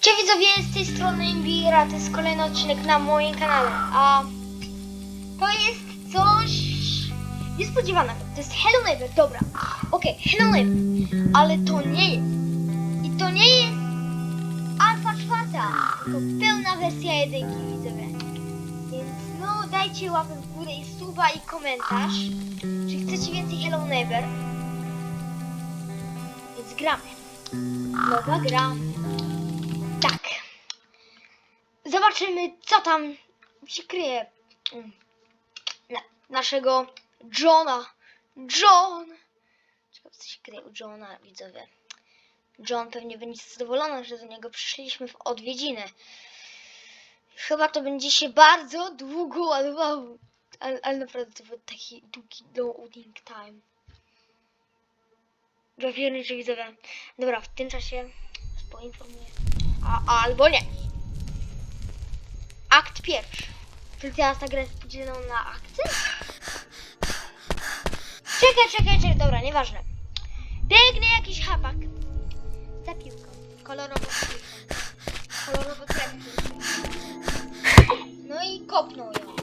Cześć widzowie, z tej strony Imbira, to jest kolejny odcinek na moim kanale, a to jest coś niespodziewanego, to jest Hello Neighbor, dobra, okej, Hello Neighbor, ale to nie jest, i to nie jest alfa czwarta, tylko pełna wersja jedynki widzowie, więc no dajcie łapę w górę i suba i komentarz, czy chcecie więcej Hello Neighbor, więc gramy, nowa gra. Zobaczymy, co tam się kryje. Na, naszego Johna. John! Ciekawe, co się kryje u Johna, widzowie. John pewnie będzie zadowolony, że do niego przyszliśmy w odwiedziny. Chyba to będzie się bardzo długo ładowało. Ale, ale naprawdę to był taki długi loading time. Że widzowie. Dobra, w tym czasie poinformuję. A, albo nie. Akt pierwszy. Czyli teraz ta gra jest na akty? Czekaj, czekaj, czekaj, dobra, nieważne. Biegnie jakiś chłopak. Za piłką. Kolorowo piłką. Kolorowo kredki. No i kopnął ją.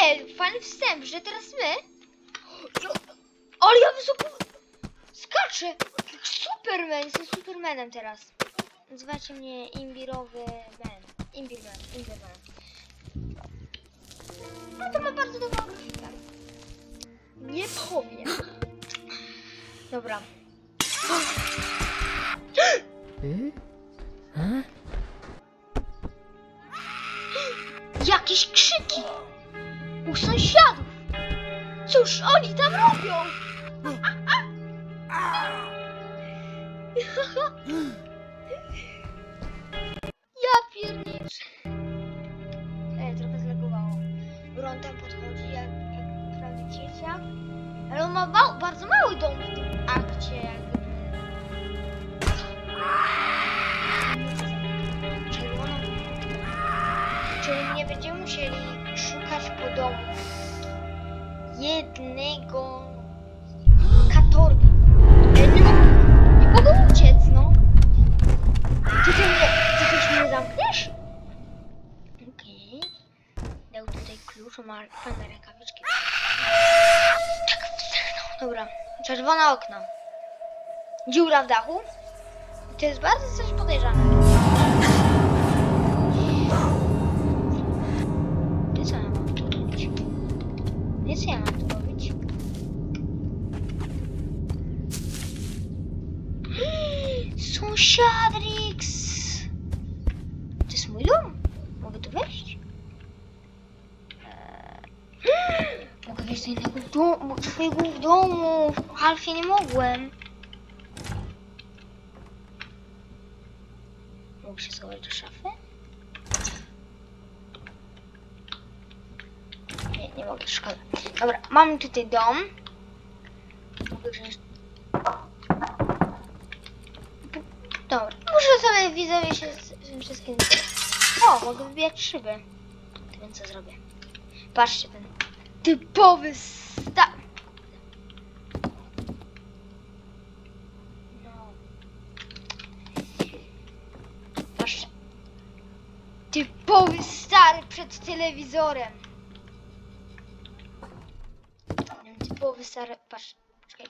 Ej, fajny wstęp, że teraz my. Ale ja wysoko skaczę. Superman, jestem Supermanem teraz. Nazywacie mnie imbirowy man. Imbirman, imbirman. No to ma bardzo dobrą grafikę. Nie powiem. Dobra. Jakieś krzyki! U sąsiadów! Cóż oni tam robią? Tam podchodzi jak, jak dzieciak. Ale on ma bardzo mały dom w tym akcie. Jakby. Czerwoną. Czyli nie będziemy musieli szukać po domu jednego ma fajne rękawiczki. Tak, wstechnął. Dobra, czerwone okno. Dziura w dachu. To jest bardzo coś podejrzane. Nie mogłem. Mogę się schować do szafy? Nie, nie mogę, szkoda. Dobra, mam tutaj dom. Dobra, muszę sobie widzowie się z tym wszystkim... O, mogę wybijać szyby. To więc co zrobię? Patrzcie, ten typowy sta... No. Patrzcie. Typowy stary przed telewizorem. Typowy stary... Patrz, czekaj.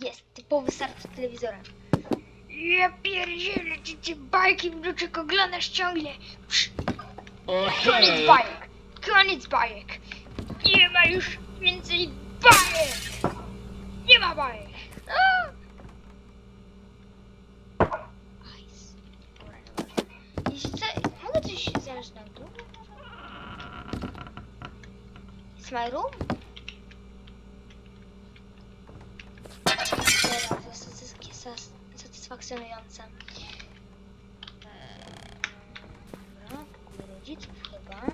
Jest, typowy stary przed telewizorem. Ja pierdzielę, ty, ty bajki, wnuczek, oglądasz ciągle. Psz, Koniec bajek, koniec bajek. Nie ma już więcej bajek. Nie ma bajek. A! Ice. Dobra, dobra. Jeśli co, mogę coś zająć na dół? My room? Dobra, to jest satys- satysfakcjonujące. Dobra, pokój rodziców chyba.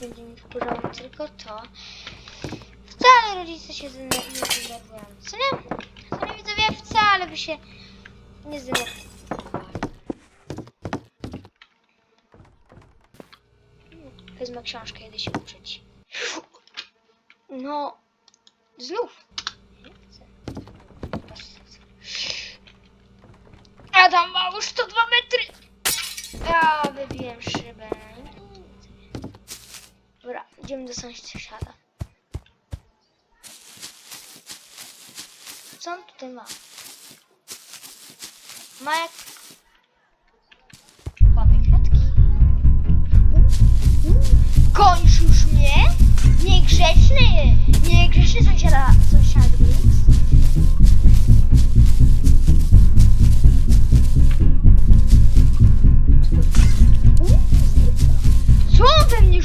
Będzie mi wkurzało tylko to. Wcale rodzice się nie zdenerwują. Co nie? Co nie widzowie? Wcale by się nie zdenerwowali. Książkę, jedę się uczyć. No, znów. Tam mam już 102 metry. Ja wybiłem szybę. Dobra, idziemy do sąsiada. Co on tutaj ma? Ma jak... Kończ już mnie! Niegrzeczny! Niegrzeczny sąsiada, sąsiad Brooks. Co we mnie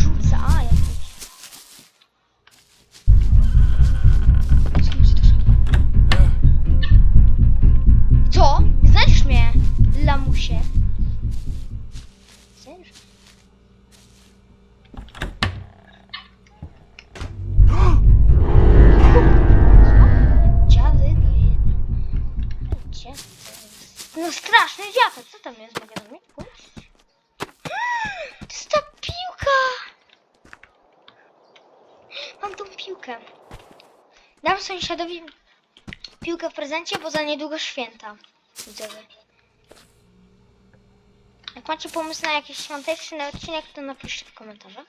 bo za niedługo święta. Widzowie. Jak macie pomysł na jakiś świąteczny odcinek, to napiszcie w komentarzach.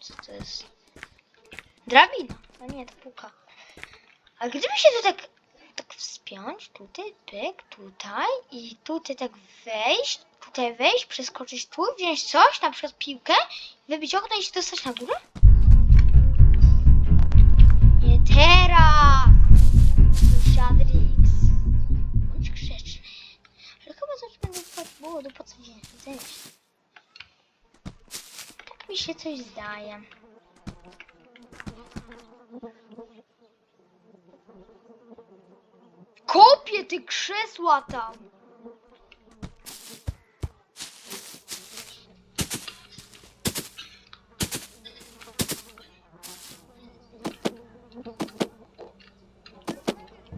Co to jest? Drabina. A nie, to półka. A gdyby się tu tak, tak wspiąć, tutaj, pyk, tutaj i tutaj tak wejść, tutaj wejść, przeskoczyć tu, wziąć coś, na przykład piłkę, wybić okno i się dostać na górę? Nie teraz! Będę wpadł było do podsadzenia. Tak mi się coś zdaje. Kopie ty krzesła tam!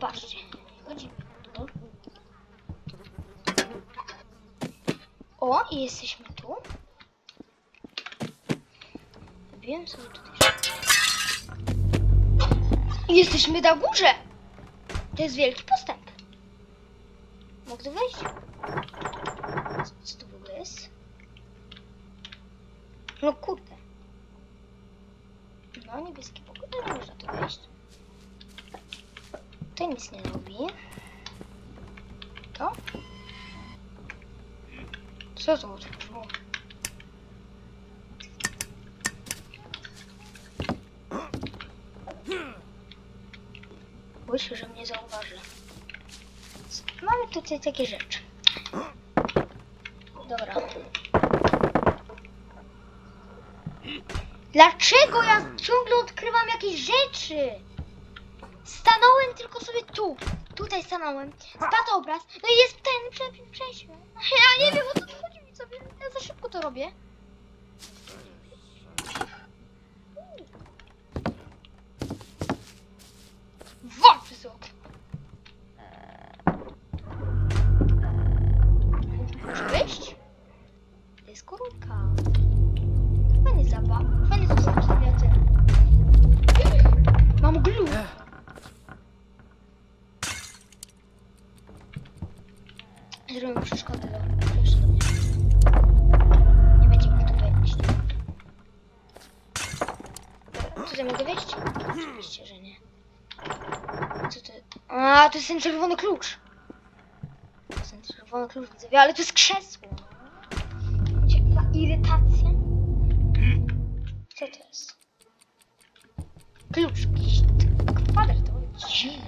Patrzcie, chodzimy tu. O, i jesteśmy tu. Wiem sobie tutaj. I jesteśmy na górze! To jest wielki postęp. Mogę tu wejść? Co, ogóle jest? No kurde. No, niebieski pokój, ale można tu wejść. To nic nie robi. To? Co to otworzyło? Myślę, że mnie zauważy. Mamy tutaj takie rzeczy. Dobra. Dlaczego ja ciągle odkrywam jakieś rzeczy? Stanąłem tylko sobie tu. Tutaj stanąłem. Spadł obraz. No i jest ten przejdźmy. Ja nie wiem o co chodzi mi sobie. Ja za szybko to robię. Jest ten czerwony klucz. To jest ten czerwony klucz, widzowie, ale to jest krzesło. Wiecie, jaka irytacja. Co to jest? Klucz, jakiś kwadratowy, dziwny jakiś.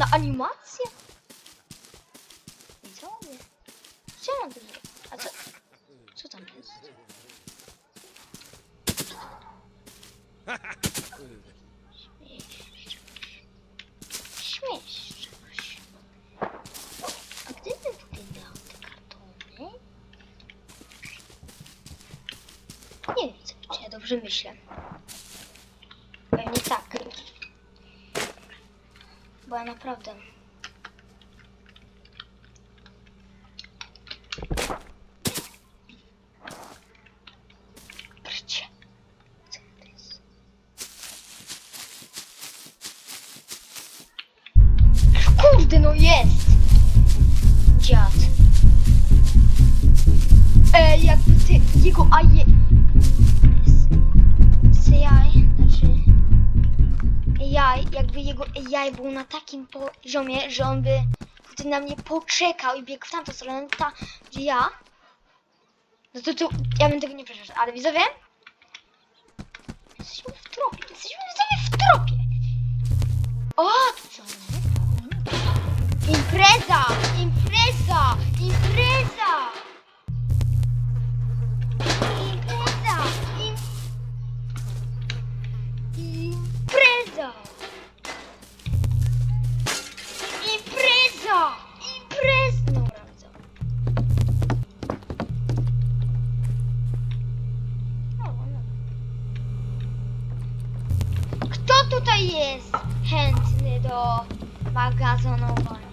Jaka ładna animacja. Widzowie. Co ja mam tu? A co? Co tam jest? Śmieć czegoś. A gdybym wyglądał te kartony? Nie co- czy ja dobrze myślę. Pewnie tak. Bo ja naprawdę... Kurde, no jest! Dziad. E, jakby ty, jego aje... Jaj, Jakby jego jaj był na takim poziomie, że on by wtedy na mnie poczekał i biegł w tamtą stronę, ta, gdzie ja. No to, to ja bym tego nie przeszedł, ale widzowie? Jesteśmy w tropie, jesteśmy widzowie w tropie. O, to co? Impreza! Impreza! Impreza! Impreza! Im... Impreza! Impreza! Do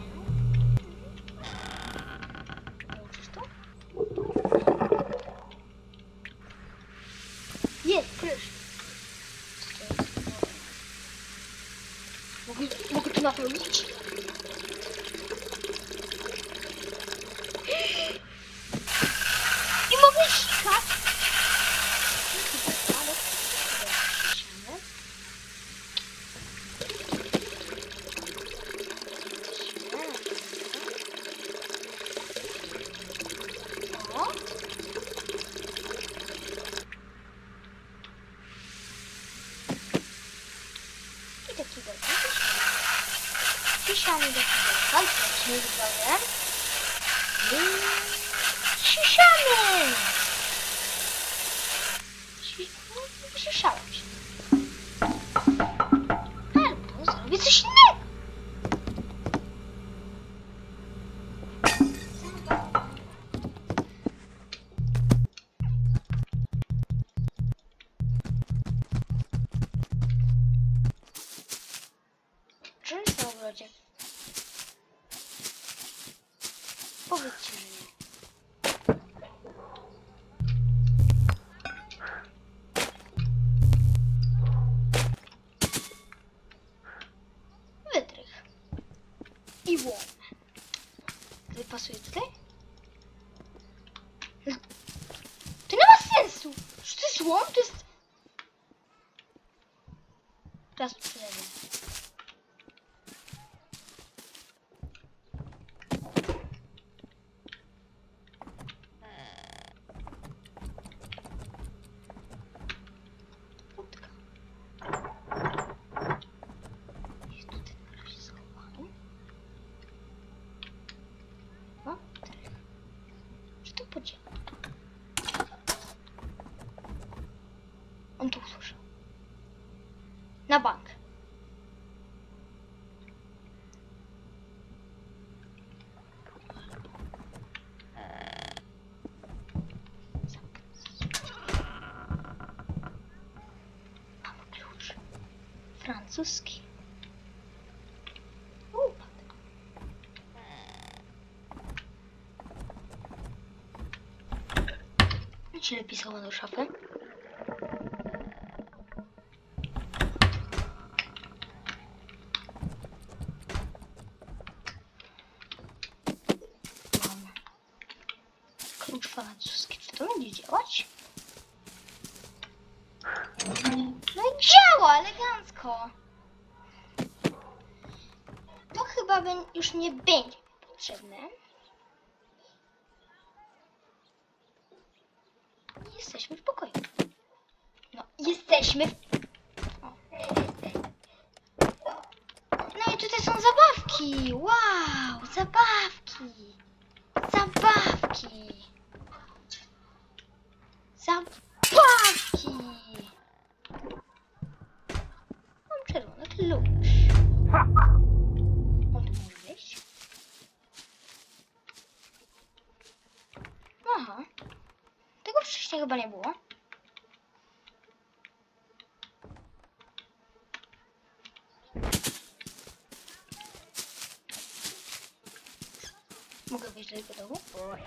Francuski. Upadł. Czy do szafy? Mam klucz francuski. Czy to będzie działać? elegancko. To chyba bę- już nie będzie potrzebne. Jesteśmy w pokoju. No, No i tutaj są zabawki. Wow, zabawki. Zabawki. Zabawki. Mam czerwony klucz. On tu? Aha. Tego wcześniej chyba nie było. Mogę wejść do jego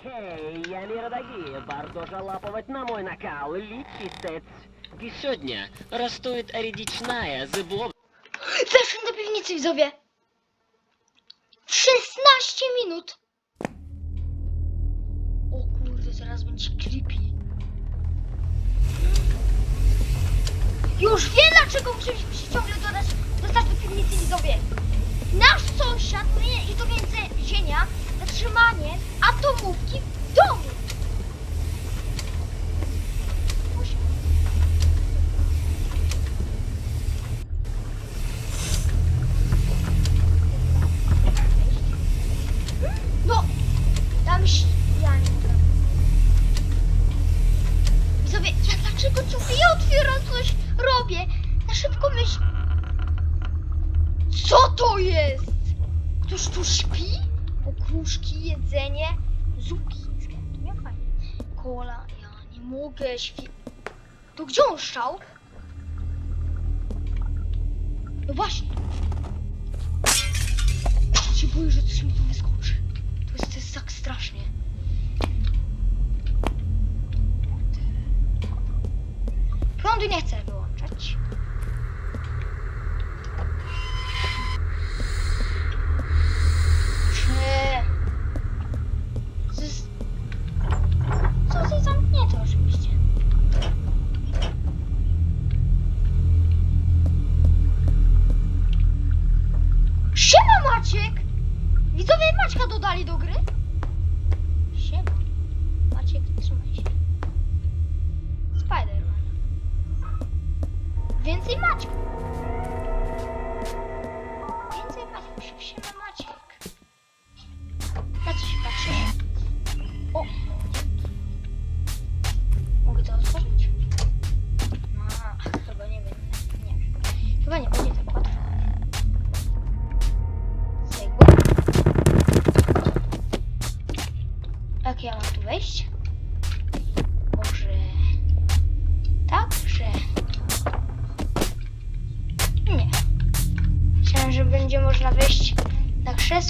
domu? Охей, я не родаги, bardzo жалапывать на мой накал, липистец. И сегодня растует эридичная зыбло... Zeszłem do piwnicy, widzowie! W 16 minut! O kurde, zaraz będzie creepy. Już wiem, dlaczego musieliśmy się ciągle dodać, dostać do piwnicy, widzowie! Nasz sąsiad powinien iść do więzienia za trzymanie atomówki w domu! No! Tam się... Ja nie wiem. Widzowie, ja dlaczego ciągle ja otwieram coś, robię? Na szybko myśl... Co to jest? Ktoś tu śpi? Okruszki, jedzenie, zupki miał fajnie. Kola, ja nie mogę śpi... To gdzie on szczał? No właśnie. się boję, że coś mi tu wyskoczy. To jest, to jest tak strasznie. Prądu nie chcę wyłączać. Czy... Maćka dodali do gry?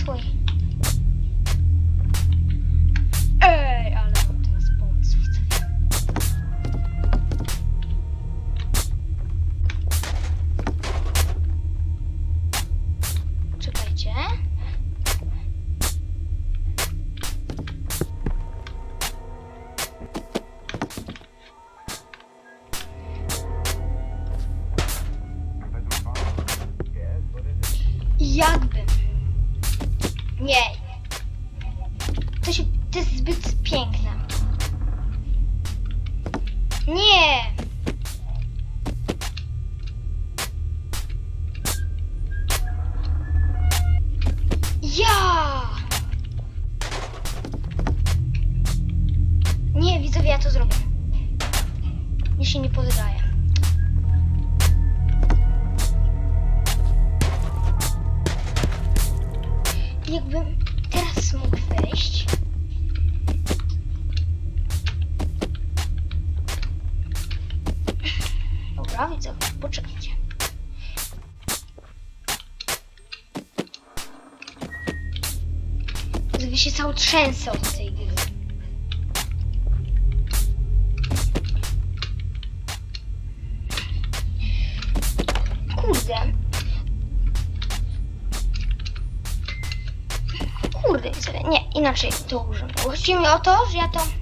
Na To jest zbyt piękne. Nie. Widzowie się cały trzęsą od tej gry. Kurde. Kurde, nie, inaczej to użyję. Chodzi mi o to, że ja to...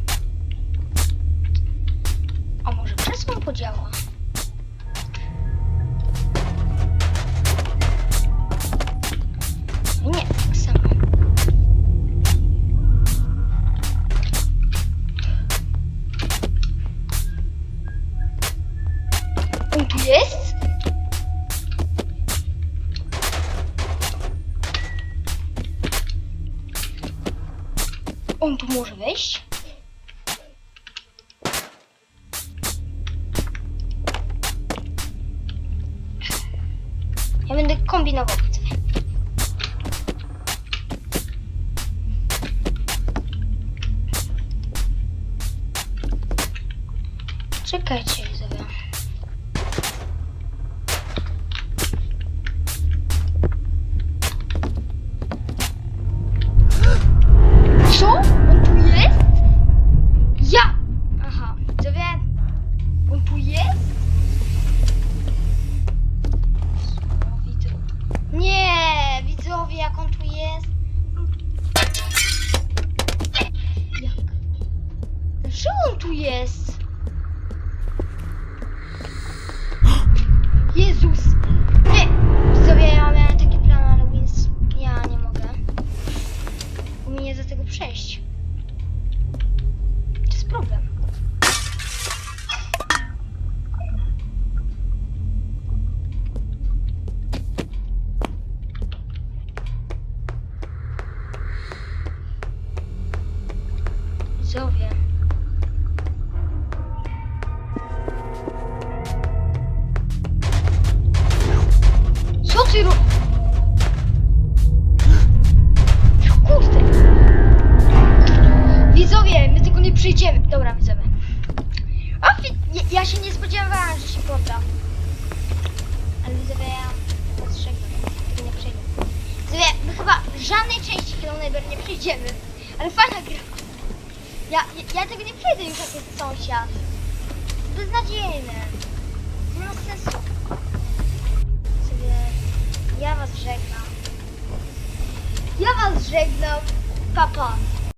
On tu może wejść? Ja będę kombinował. Czekajcie, Kurde. Widzowie, my tego nie przyjdziemy. Dobra, widzowie. Wi- ja, się nie spodziewałam, że się poda. Ale widzowie, ja ostrzegam. Tego nie przejdę. Widzowie, my chyba żadnej części Hello Neighbor nie przejdziemy. Ale fajna gra. Ja, ja, ja tego nie przejdę już jak jest sąsiad. Beznadziejne. Was żegnam. Ja was żegnam. Papa. Pa.